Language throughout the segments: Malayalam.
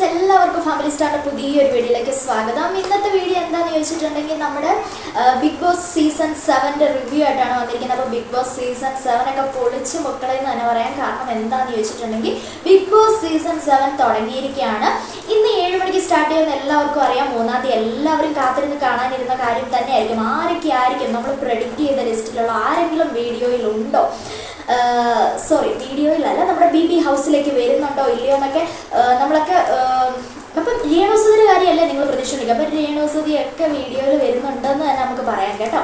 ഫ്രണ്ട്സ് എല്ലാവർക്കും ഫാമിലി സ്റ്റാറിന്റെ പുതിയൊരു വീഡിയോയിലേക്ക് സ്വാഗതം. ഇന്നത്തെ വീഡിയോ എന്താണെന്ന് ചോദിച്ചിട്ടുണ്ടെങ്കിൽ നമ്മുടെ ബിഗ് ബോസ് സീസൺ സെവന്റെ റിവ്യൂ ആയിട്ടാണ് വന്നിരിക്കുന്നത്. അപ്പോൾ ബിഗ് ബോസ് സീസൺ സെവൻ ഒക്കെ പൊളിച്ച് മക്കളെ എന്ന് തന്നെ പറയാൻ കാരണം എന്താണെന്ന് ചോദിച്ചിട്ടുണ്ടെങ്കിൽ ബിഗ് ബോസ് സീസൺ സെവൻ തുടങ്ങിയിരിക്കുകയാണ്. ഇന്ന് ഏഴ് മണിക്ക് സ്റ്റാർട്ട് ചെയ്യുന്ന എല്ലാവർക്കും അറിയാം. മൂന്നാം തീയതി എല്ലാവരും കാത്തിരുന്ന് കാണാനിരുന്ന കാര്യം തന്നെയായിരിക്കും. ആരൊക്കെ ആയിരിക്കും നമ്മൾ പ്രെഡിക്റ്റ് ചെയ്ത ലിസ്റ്റിലുള്ള ആരെങ്കിലും വീഡിയോയിലുണ്ടോ സോറി വീഡിയോയിലല്ല നമ്മുടെ ബി ബി ഹൗസിലേക്ക് വരുന്നുണ്ടോ ഇല്ലയോ എന്നൊക്കെ നമ്മളൊക്കെ രേണുസുതിയുടെ കാര്യമല്ലേ നിങ്ങൾ പ്രതീക്ഷിക്കുക അപ്പം രേണുസുതി ഒക്കെ വീഡിയോയിൽ വരുന്നുണ്ടെന്ന് തന്നെ നമുക്ക് പറയാം കേട്ടോ.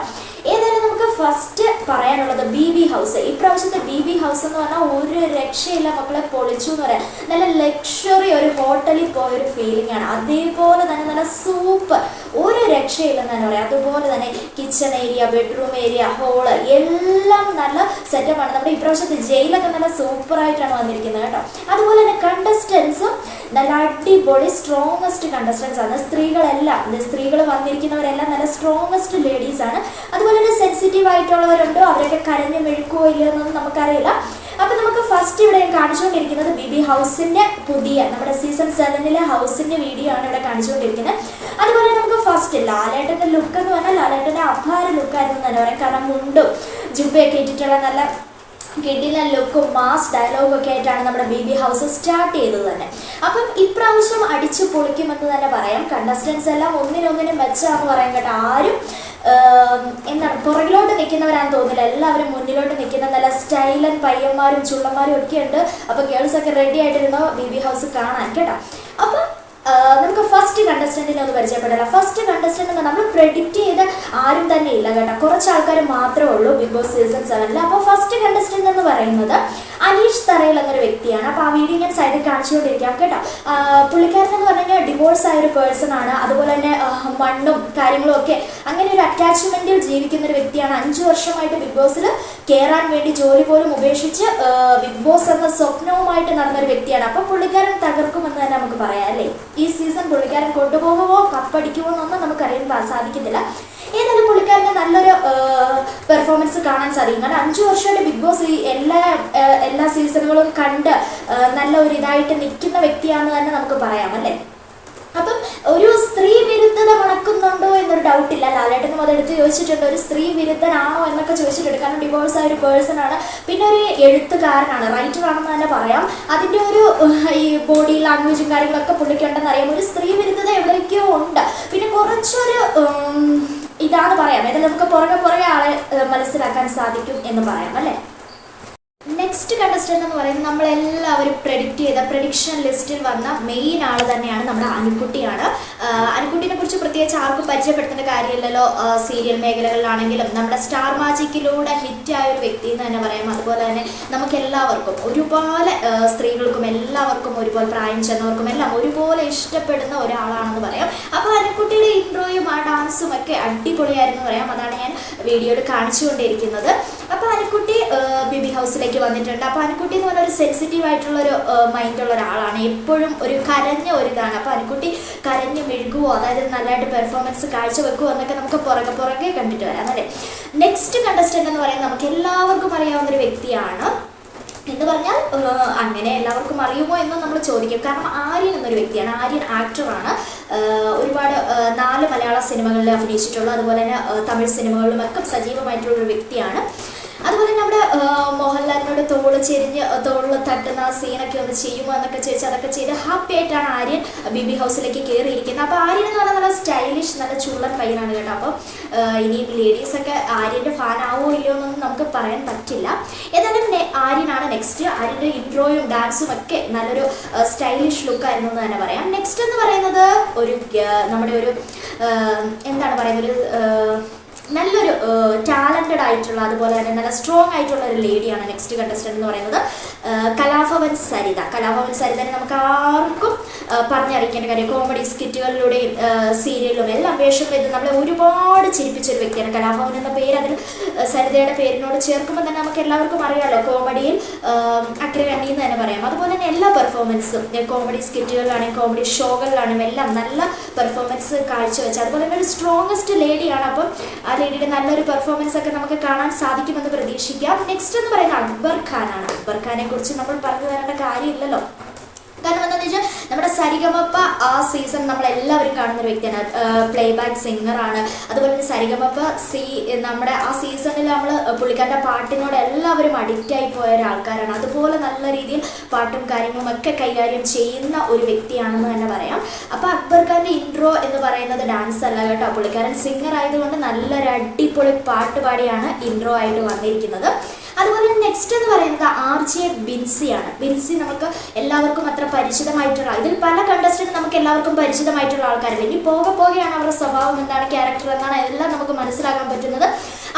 ഏതായാലും നമുക്ക് ഫസ്റ്റ് പറയാനുള്ളത് ബി ബി ഹൗസ്. ഇപ്രാവശ്യത്തെ ബി ബി ഹൗസ് എന്ന് പറഞ്ഞാൽ ഒരു രക്ഷയില്ല. മക്കളെ പൊളിച്ചു എന്ന് പറയാം. നല്ല ലക്ഷറി ഒരു ഹോട്ടലിൽ പോയ ഒരു ഫീലിംഗ് ആണ്. അതേപോലെ തന്നെ നല്ല സൂപ്പർ ഒരു രക്ഷയില്ലെന്ന് തന്നെ പറയാം. അതുപോലെ തന്നെ kitchen area bedroom area hall എല്ലാം നല്ല സെറ്റപ്പാണ് നമ്മുടെ ഇപ്രാവശ്യത്തെ ജയിലൊക്കെ നല്ല സൂപ്പറായിട്ടാണ് വന്നിരിക്കുന്നത് കേട്ടോ. അതുപോലെ തന്നെ കണ്ടസ്റ്റൻസും നല്ല അടിപൊളി സ്ട്രോങ്ങസ്റ്റ് കണ്ടസ്റ്റൻസ് ആണ്. സ്ത്രീകളെല്ലാം സ്ത്രീകൾ വന്നിരിക്കുന്നവരെല്ലാം നല്ല സ്ട്രോങ്ങസ്റ്റ് ലേഡീസ് ആണ്. അതുപോലെ തന്നെ സെൻസിറ്റീവ് ആയിട്ടുള്ളവരുണ്ടോ? അവരൊക്കെ കരഞ്ഞു മെഴുക്കുവോ ഇല്ലയോ എന്നൊന്നും നമുക്കറിയില്ല. അപ്പൊ നമുക്ക് ഫസ്റ്റ് ഇവിടെ കാണിച്ചുകൊണ്ടിരിക്കുന്നത് ബി ബി ഹൗസിന്റെ പുതിയ നമ്മുടെ സീസൺ സെവനിലെ ഹൗസിന്റെ വീഡിയോ ആണ് ഇവിടെ കാണിച്ചുകൊണ്ടിരിക്കുന്നത്. അതുപോലെ നമുക്ക് ഫസ്റ്റ് ലാലേട്ടന്റെ ലുക്ക് എന്ന് പറഞ്ഞാൽ ലാലേട്ടന്റെ അപാര ലുക്കായിരുന്നു തന്നെ പറയാം. കാരണം മുണ്ടും ജുബയൊക്കെ ഇട്ടിട്ടുള്ള നല്ല കിഡില ലുക്കും മാസ് ഡയലോഗും ഒക്കെ ആയിട്ടാണ് നമ്മുടെ ബി ബി ഹൗസ് സ്റ്റാർട്ട് ചെയ്തത് തന്നെ. അപ്പം ഇപ്രാവശ്യം അടിച്ചു പൊളിക്കുമെന്ന് തന്നെ പറയാം. കണ്ടസ്റ്റൻസ് എല്ലാം ഒന്നിനൊന്നിനും മെച്ചാന്ന് പറയാൻ കേട്ടോ. ആരും എന്താണ് പുറകിലോട്ട് നിൽക്കുന്നവരാന്ന് തോന്നില്ല എല്ലാവരും മുന്നിലോട്ട് നിൽക്കുന്ന നല്ല സ്റ്റൈലൻ പയ്യന്മാരും ചുള്ളന്മാരും ഒക്കെ ഉണ്ട്. അപ്പോൾ ഗേൾസ് ഒക്കെ റെഡി ആയിട്ടിരുന്നോ? ബി ബി ഹൗസ് കാണാൻ കേട്ടോ അപ്പം ആ, നമുക്ക് ഫസ്റ്റ് കണ്ടസ്റ്റന്റിനെ ഒന്ന് പരിചയപ്പെടാം ഫസ്റ്റ് കണ്ടസ്റ്റന്റ് നമ്മൾ പ്രെഡിക്റ്റ് ചെയ്ത് ആരും തന്നെ ഇല്ല കേട്ടോ. കുറച്ച് ആൾക്കാർ മാത്രമേ ഉള്ളൂ ബിഗ് ബോസ് സീസൺ സെവനിൽ അപ്പോൾ ഫസ്റ്റ് കണ്ടസ്റ്റന്റ് എന്ന് പറയുന്നത് അനീഷ് തറയിൽ എന്നൊരു വ്യക്തിയാണ്. അപ്പോൾ ആ വീഡിയോ ഞാൻ സൈഡിൽ കാണിച്ചുകൊണ്ടിരിക്കാം കേട്ടോ. പുള്ളിക്കാരൻ എന്ന് ഡിവോഴ്സ് ആയ ഒരു പേഴ്സൺ ആണ്. അതുപോലെ തന്നെ മണ്ണും കാര്യങ്ങളും ഒക്കെ അങ്ങനെ ഒരു അറ്റാച്ച്മെന്റിൽ ജീവിക്കുന്ന ഒരു വ്യക്തിയാണ്. അഞ്ചു വർഷമായിട്ട് ബിഗ് ബോസിൽ കയറാൻ വേണ്ടി ജോലി പോലും ഉപേക്ഷിച്ച് ബിഗ് ബോസ് എന്ന സ്വപ്നവുമായിട്ട് നടന്ന ഒരു വ്യക്തിയാണ്. അപ്പോൾ പുള്ളിക്കാരൻ തകർക്കുമെന്ന് തന്നെ നമുക്ക് പറയാം അല്ലേ? ഈ സീസൺ പുള്ളിക്കാരൻ കൊണ്ടുപോകുമോ കപ്പടിക്കുമോ എന്നൊന്നും നമുക്കറിയാൻ സാധിക്കത്തില്ല. ഏതായാലും പുള്ളിക്കാരന്റെ നല്ലൊരു പെർഫോമൻസ് കാണാൻ സാധിക്കും. കാരണം അഞ്ചു വർഷമായിട്ട് ബിഗ് ബോസ് ഈ എല്ലാ എല്ലാ സീസണുകളും കണ്ട് നല്ല ഒരു ഇതായിട്ട് നിൽക്കുന്ന വ്യക്തിയാണെന്ന് തന്നെ നമുക്ക് പറയാം അല്ലേ അപ്പം ഒരു സ്ത്രീ വിരുദ്ധത മണക്കുന്നുണ്ടോ ഡൗട്ട് ഇല്ല. ലാലേട്ടനും അതെടുത്ത് ചോദിച്ചിട്ടുണ്ട്. ഒരു സ്ത്രീ വിരുദ്ധനാണോ എന്നൊക്കെ ചോദിച്ചിട്ടുണ്ട്. കാരണം ഡിവോഴ്സ് ആയ ഒരു പേഴ്സൺ ആണ്. പിന്നെ ഒരു എഴുത്തുകാരനാണ്. റൈറ്റർ ആണെന്ന് തന്നെ പറയാം. അതിന്റെ ഒരു ഈ ബോഡി ലാംഗ്വേജും കാര്യങ്ങളൊക്കെ പുള്ളിക്കുണ്ടെന്ന് അറിയാം. ഒരു സ്ത്രീ വിരുദ്ധത എവിടേക്കോ ഉണ്ട്. പിന്നെ കുറച്ചൊരു ഇതാണ് പറയാം. ഏതായാലും നമുക്ക് പുറകെ പുറകെ ആളെ മനസ്സിലാക്കാൻ സാധിക്കും എന്ന് പറയാം. അല്ലേ? നെക്സ്റ്റ് കണ്ടസ്റ്റന്റ് എന്ന് പറയുന്നത് നമ്മളെല്ലാവരും പ്രെഡിക്റ്റ് ചെയ്ത പ്രഡിക്ഷൻ ലിസ്റ്റിൽ വന്ന മെയിൻ ആൾ തന്നെയാണ് നമ്മുടെ അനുക്കുട്ടിയാണ്. അനുക്കുട്ടിനെ കുറിച്ച് പ്രത്യേകിച്ച് ആർക്കും പരിചയപ്പെടുത്തേണ്ട കാര്യമില്ലല്ലോ. സീരിയൽ മേഖലകളിലാണെങ്കിലും നമ്മുടെ സ്റ്റാർ മാജിക്കിലൂടെ ഹിറ്റായ ഒരു വ്യക്തി എന്ന് തന്നെ പറയാം. അതുപോലെ തന്നെ നമുക്ക് എല്ലാവർക്കും ഒരുപാട് സ്ത്രീകൾക്കും എല്ലാവർക്കും ഒരുപോലെ പ്രായം ചെന്നവർക്കും എല്ലാം ഒരുപോലെ ഇഷ്ടപ്പെടുന്ന ഒരാളാണെന്ന് പറയാം. അപ്പോൾ അനുക്കുട്ടിയുടെ ഇൻട്രോയും ആ ഡാൻസും ഒക്കെ അടിപൊളിയായിരുന്നു പറയാം. അതാണ് ഞാൻ വീഡിയോയിൽ കാണിച്ചുകൊണ്ടിരിക്കുന്നത്. അപ്പോൾ അനുക്കുട്ടി ബി ബി ഹൗസിലേക്ക് വന്നിട്ടുണ്ട്. അപ്പോൾ അനുക്കുട്ടി എന്ന് പറഞ്ഞ ഒരു സെൻസിറ്റീവ് ആയിട്ടുള്ള ഒരു ഉള്ള ഒരാളാണ്. എപ്പോഴും ഒരു കരഞ്ഞ ഒരു ഇതാണ്. അപ്പോൾ അനുക്കുട്ടി കരഞ്ഞ് മെഴുകുവോ അതായത് നല്ലതായിട്ട് പെർഫോമൻസ് കാഴ്ചവെക്കുമോ എന്നൊക്കെ നമുക്ക് പുറകെ പുറകെ കണ്ടിട്ട് വരാം അല്ലേ? നെക്സ്റ്റ് കണ്ടസ്റ്റന്റ് എന്ന് പറയുന്നത് നമുക്ക് എല്ലാവർക്കും അറിയാവുന്ന ഒരു വ്യക്തിയാണ്. എന്ന് പറഞ്ഞാൽ അങ്ങനെ എല്ലാവർക്കും അറിയുമോ എന്നും നമ്മൾ ചോദിക്കും. കാരണം ആര്യൻ എന്നൊരു വ്യക്തിയാണ്. ആര്യൻ ആക്ടറാണ് ഒരുപാട് നാല് മലയാള സിനിമകളിൽ അഭിനയിച്ചിട്ടുള്ള. അതുപോലെ തന്നെ തമിഴ് സിനിമകളിലും ഒക്കെ സജീവമായിട്ടുള്ള ഒരു വ്യക്തിയാണ്. അതുപോലെ നമ്മുടെ മോഹൻലാലിനോട് തോൾ ചെരിഞ്ഞ് തോളിൽ തട്ടുന്ന സീനൊക്കെ ഒന്ന് ചെയ്യുമോ എന്നൊക്കെ ചോദിച്ച് അതൊക്കെ ചെയ്ത് ഹാപ്പി ആയിട്ടാണ് ആര്യൻ ബിബി ഹൗസിലേക്ക് കയറിയിരിക്കുന്നത് അപ്പോൾ ആര്യൻ എന്ന് പറഞ്ഞാൽ നല്ല സ്റ്റൈലിഷ് നല്ല ചുള്ളൻ പയ്യനാണ് കേട്ടോ. അപ്പോൾ ഇനിയും ലേഡീസൊക്കെ ആര്യന്റെ ഫാൻ ആവോ ഇല്ലയോ എന്നൊന്നും നമുക്ക് പറയാൻ പറ്റില്ല. ഏതായാലും ആര്യനാണ് നെക്സ്റ്റ് ആര്യന്റെ ഇൻട്രോയും ഡാൻസും ഒക്കെ നല്ലൊരു സ്റ്റൈലിഷ് ലുക്ക് ആയിരുന്നു എന്ന് തന്നെ പറയാം. നെക്സ്റ്റ് എന്ന് പറയുന്നത് ഒരു നമ്മുടെ ഒരു എന്താണ് പറയുന്നത് ഒരു നല്ലൊരു ടാലന്റഡ് ആയിട്ടുള്ള അതുപോലെ തന്നെ നല്ല സ്ട്രോങ് ആയിട്ടുള്ള ഒരു ലേഡിയാണ് നെക്സ്റ്റ് കണ്ടസ്റ്റന്റ് എന്ന് പറയുന്നത് കലാഭവൻ സരിത. കലാഭവൻ സരിതനെ നമുക്ക് ആർക്കും പറഞ്ഞറിയിക്കേണ്ട കാര്യം കോമഡി സ്കിറ്റുകളിലൂടെയും സീരിയലിലും എല്ലാം വേഷം വരുന്നത് നമ്മളെ ഒരുപാട് ചിരിപ്പിച്ചൊരു വ്യക്തിയാണ് കലാഭവൻ എന്ന പേര് അതിൽ സരിതയുടെ പേരിനോട് ചേർക്കുമ്പോൾ തന്നെ നമുക്ക് എല്ലാവർക്കും അറിയാമല്ലോ കോമഡിയിൽ അഗ്രഗണ്യ എന്ന് തന്നെ പറയാം. അതുപോലെ തന്നെ എല്ലാ പെർഫോമൻസും കോമഡി സ്കിറ്റുകളിലാണെങ്കിലും കോമഡി ഷോകളിലാണെങ്കിലും എല്ലാം നല്ല പെർഫോമൻസ് കാഴ്ചവെച്ചത് അതുപോലെ തന്നെ ഒരു സ്ട്രോങ്ങസ്റ്റ് ലേഡിയാണ് അപ്പം ആ ലേഡിയുടെ നല്ലൊരു പെർഫോമൻസ് ഒക്കെ നമുക്ക് കാണാൻ സാധിക്കുമെന്ന് പ്രതീക്ഷിക്കാം. നെക്സ്റ്റ് എന്ന് പറയുന്നത് അക്ബർ ഖാനാണ്. അക്ബർ ഖാനെ കുറിച്ച് നമ്മൾ പറഞ്ഞു തരേണ്ട കാര്യമില്ലല്ലോ. കാരണം എന്താണെന്ന് വെച്ചാൽ നമ്മുടെ സരിഗമപ്പ ആ സീസൺ നമ്മൾ എല്ലാവരും കാണുന്ന ഒരു വ്യക്തിയാണ്. പ്ലേ ബാക്ക് സിംഗറാണ് അതുപോലെ തന്നെ സരിഗമപ്പ സീ നമ്മുടെ ആ സീസണിൽ നമ്മൾ പുള്ളിക്കാരുടെ പാട്ടിനോട് എല്ലാവരും അഡിക്റ്റ് ആയി പോയ ഒരാൾക്കാരാണ്. അതുപോലെ നല്ല രീതിയിൽ പാട്ടും കാര്യങ്ങളും ഒക്കെ കൈകാര്യം ചെയ്യുന്ന ഒരു വ്യക്തിയാണെന്ന് തന്നെ പറയാം. അപ്പോൾ അക്ബർ ഖാന്റെ ഇൻട്രോ എന്ന് പറയുന്നത് ഡാൻസ് അല്ല കേട്ടോ. പുള്ളിക്കാരൻ സിംഗർ ആയതുകൊണ്ട് നല്ലൊരു അടിപൊളി പാട്ട് പാടിയാണ് ഇൻട്രോ ആയിട്ട് വന്നിരിക്കുന്നത്. അതുപോലെ തന്നെ നെക്സ്റ്റ് എന്ന് പറയുന്നത് ആർ ജെ ബിൻസിയാണ് ബിൻസി നമുക്ക് എല്ലാവർക്കും അത്ര പരിചിതമായിട്ടുള്ള ഇതിൽ പല കണ്ടസ്റ്റന്റ് നമുക്ക് എല്ലാവർക്കും പരിചിതമായിട്ടുള്ള ആൾക്കാരും ഇനി പോകെ പോകെയാണ് അവരുടെ സ്വഭാവം എന്താണ് ക്യാരക്ടർ എന്താണ് എല്ലാം നമുക്ക് മനസ്സിലാക്കാൻ പറ്റുന്നത്.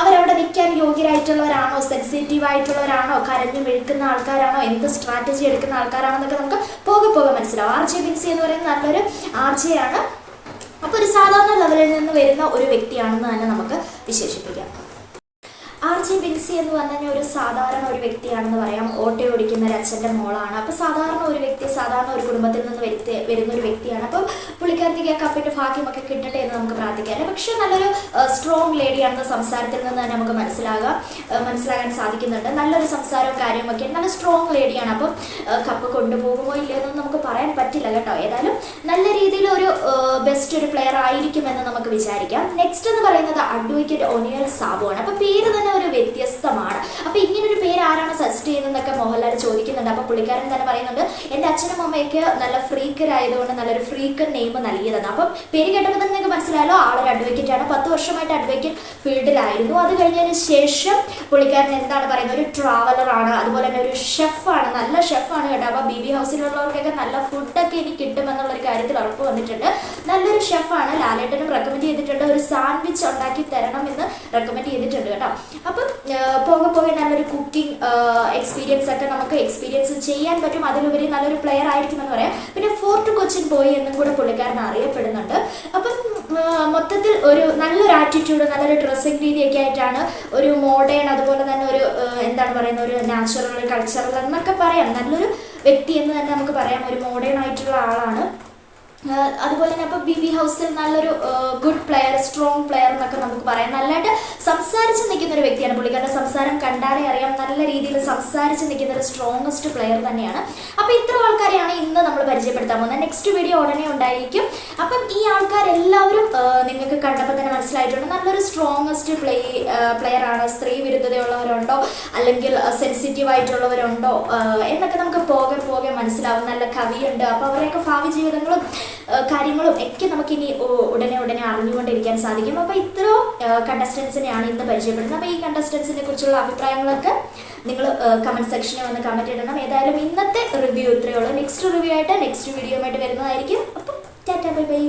അവരവിടെ നിൽക്കാൻ യോഗ്യരായിട്ടുള്ളവരാണോ സെൻസിറ്റീവ് ആയിട്ടുള്ളവരാണോ കരഞ്ഞു മെഴുക്കുന്ന ആൾക്കാരാണോ എന്ത് സ്ട്രാറ്റജി എടുക്കുന്ന ആൾക്കാരാണോ എന്നൊക്കെ നമുക്ക് പോകെ പോകെ മനസ്സിലാവും. ആർ ജെ ബിൻസി എന്ന് പറയുന്നത് നല്ലൊരു ആർ ജെ ആണ്. അപ്പോൾ ഒരു സാധാരണ ലെവലിൽ നിന്ന് വരുന്ന ഒരു വ്യക്തിയാണെന്ന് തന്നെ നമുക്ക് വിശേഷിപ്പിക്കാം. ആർ ജെ ബിൻസി എന്ന് പറഞ്ഞാൽ ഒരു സാധാരണ ഒരു വ്യക്തിയാണെന്ന് പറയാം. ഓട്ടോ ഓടിക്കുന്ന ഒരു അച്ഛന്റെ മോളാണ്. അപ്പോൾ സാധാരണ ഒരു വ്യക്തി സാധാരണ ഒരു കുടുംബത്തിൽ നിന്ന് വരുത്തി വരുന്ന ഒരു വ്യക്തിയാണ്. അപ്പോൾ പുള്ളിക്കാരത്തേക്ക് ആ കപ്പിന്റെ ഭാഗ്യമൊക്കെ കിട്ടട്ടെ എന്ന് നമുക്ക് പ്രാർത്ഥിക്കാം. പക്ഷേ നല്ലൊരു സ്ട്രോങ് ലേഡിയാണെന്ന് സംസാരത്തിൽ നിന്ന് തന്നെ നമുക്ക് മനസ്സിലാകാം മനസ്സിലാകാൻ സാധിക്കുന്നുണ്ട്. നല്ലൊരു സംസാരവും കാര്യമൊക്കെ നല്ല സ്ട്രോങ് ലേഡിയാണ് അപ്പം കപ്പ് കൊണ്ടുപോകുമോ ഇല്ലയോ എന്നൊന്നും നമുക്ക് പറയാൻ പറ്റില്ല കേട്ടോ. ഏതായാലും നല്ല രീതിയിൽ ഒരു ബെസ്റ്റ് ഒരു പ്ലെയർ ആയിരിക്കുമെന്ന് നമുക്ക് വിചാരിക്കാം. നെക്സ്റ്റ് എന്ന് പറയുന്നത് അഡ്വക്കേറ്റ് ഒനിയൽ സാബു ആണ് അപ്പോൾ പേര് തന്നെ ഒരു വ്യത്യസ്തമാണ്. അപ്പോൾ ഇങ്ങനൊരു പേര് ആരാണ് സജസ്റ്റ് ചെയ്യുന്നതെന്നൊക്കെ മോഹൻലാൽ ചോദിക്കുന്നുണ്ട്. അപ്പോൾ പുള്ളിക്കാരൻ തന്നെ പറയുന്നുണ്ട് എന്റെ അച്ഛനും അമ്മയ്ക്ക് നല്ല ഫ്രീക്കരായതുകൊണ്ട് നല്ലൊരു ഫ്രീക്കർ നെയിം നൽകിയതാണ്. അപ്പം പേര് കേട്ടപ്പോൾ തന്നെ നിങ്ങൾക്ക് മനസ്സിലായല്ലോ ആളൊരു അഡ്വക്കേറ്റ് ആണ്. പത്ത് വർഷമായിട്ട് അഡ്വക്കേറ്റ് ഫീൽഡിലായിരുന്നു അത് കഴിഞ്ഞതിന് ശേഷം പുള്ളിക്കാരൻ എന്താണ് പറയുന്നത്? ഒരു ട്രാവലർ ആണ്. അതുപോലെ തന്നെ ഒരു ഷെഫാണ് നല്ല ഷെഫാണ് കേട്ടോ. അപ്പോൾ ബി ബി ഹൗസിലുള്ളവർക്കൊക്കെ നല്ല ഫുഡൊക്കെ ഇനി കിട്ടുമെന്നുള്ളൊരു കാര്യത്തിൽ ഉറപ്പ് വന്നിട്ടുണ്ട്. നല്ലൊരു ഷെഫാണ് ലാലേട്ടനും റെക്കമെൻഡ് ചെയ്തിട്ടുണ്ട്. ഒരു സാൻഡ്വിച്ച് ഉണ്ടാക്കി തരണം എന്ന് റെക്കമെൻഡ് ചെയ്തിട്ടുണ്ട് കേട്ടോ. അപ്പം പോകെ പോകെ നല്ലൊരു കുക്കിംഗ് എക്സ്പീരിയൻസ് ഒക്കെ നമുക്ക് എക്സ്പീരിയൻസ് ചെയ്യാൻ പറ്റും. അതിലുപരി നല്ലൊരു പ്ലെയർ ആയിരിക്കും എന്ന് പറയാം. പിന്നെ ഫോർട്ട് കൊച്ചിൻ ബോയ് എന്നും കൂടെ പുള്ളിക്കാരൻ അറിയപ്പെടുന്നുണ്ട്. അപ്പം മൊത്തത്തിൽ ഒരു നല്ലൊരു ആറ്റിറ്റ്യൂഡ് നല്ലൊരു ഡ്രസ്സിങ് രീതിയൊക്കെ ആയിട്ടാണ് ഒരു മോഡേൺ അതുപോലെ തന്നെ ഒരു എന്താണ് പറയുന്നത് ഒരു നാച്ചുറൽ കൾച്ചറൽ എന്നൊക്കെ പറയാം. നല്ലൊരു വ്യക്തി എന്ന് തന്നെ നമുക്ക് പറയാം. ഒരു മോഡേൺ ആയിട്ടുള്ള ആളാണ്. അതുപോലെ തന്നെ അപ്പൊ ബി ബി ഹൗസിൽ നല്ലൊരു ഗുഡ് പ്ലെയർ സ്ട്രോങ് പ്ലെയർ എന്നൊക്കെ നമുക്ക് പറയാം. നല്ലതായിട്ട് സംസാരിച്ച് നിൽക്കുന്ന ഒരു വ്യക്തിയാണ് പുള്ളിക്കാരുടെ സംസാരം കണ്ടാലേ അറിയാം. നല്ല രീതിയിൽ സംസാരിച്ച് നിൽക്കുന്ന ഒരു സ്ട്രോങ്ങസ്റ്റ് പ്ലെയർ തന്നെയാണ്. അപ്പോൾ ഇത്ര ആൾക്കാരെയാണ് ഇന്ന് നമ്മൾ പരിചയപ്പെടുത്താൻ പോകുന്നത്. നെക്സ്റ്റ് വീഡിയോ ഉടനെ ഉണ്ടായിരിക്കും. അപ്പം ഈ ആൾക്കാരെല്ലാവരും നിങ്ങൾക്ക് കണ്ടപ്പോൾ തന്നെ മനസ്സിലായിട്ടുണ്ട്. നല്ലൊരു സ്ട്രോങ്ങസ്റ്റ് പ്ലേ ആണ്. സ്ത്രീ വിരുദ്ധതയുള്ളവരുണ്ടോ? അല്ലെങ്കിൽ സെൻസിറ്റീവ് ആയിട്ടുള്ളവരുണ്ടോ? എന്നൊക്കെ നമുക്ക് പോകെ പോകെ മനസ്സിലാവും. നല്ല കവിയുണ്ട്. അപ്പോൾ അവരെയൊക്കെ ഭാവി ജീവിതങ്ങളും കാര്യങ്ങളും ഒക്കെ നമുക്കിനി ഉടനെ ഉടനെ അറിഞ്ഞുകൊണ്ടിരിക്കാൻ സാധിക്കും. അപ്പോൾ ഇത്രയും കണ്ടസ്റ്റൻസിനെയാണ് ഇന്ന് പരിചയപ്പെടുന്നത്. അപ്പോൾ ഈ കണ്ടസ്റ്റൻസിനെ കുറിച്ചുള്ള അഭിപ്രായങ്ങളൊക്കെ നിങ്ങൾ കമന്റ് സെക്ഷനിൽ വന്ന് കമന്റ് ഇടണം. ഏതായാലും ഇന്നത്തെ റിവ്യൂ ഇത്രയേ ഉള്ളൂ. നെക്സ്റ്റ് റിവ്യൂ ആയിട്ട് നെക്സ്റ്റ് വീഡിയോ ആയിട്ട് വരുന്നതായിരിക്കും. അപ്പം ടാറ്റാ ബൈ ബൈ.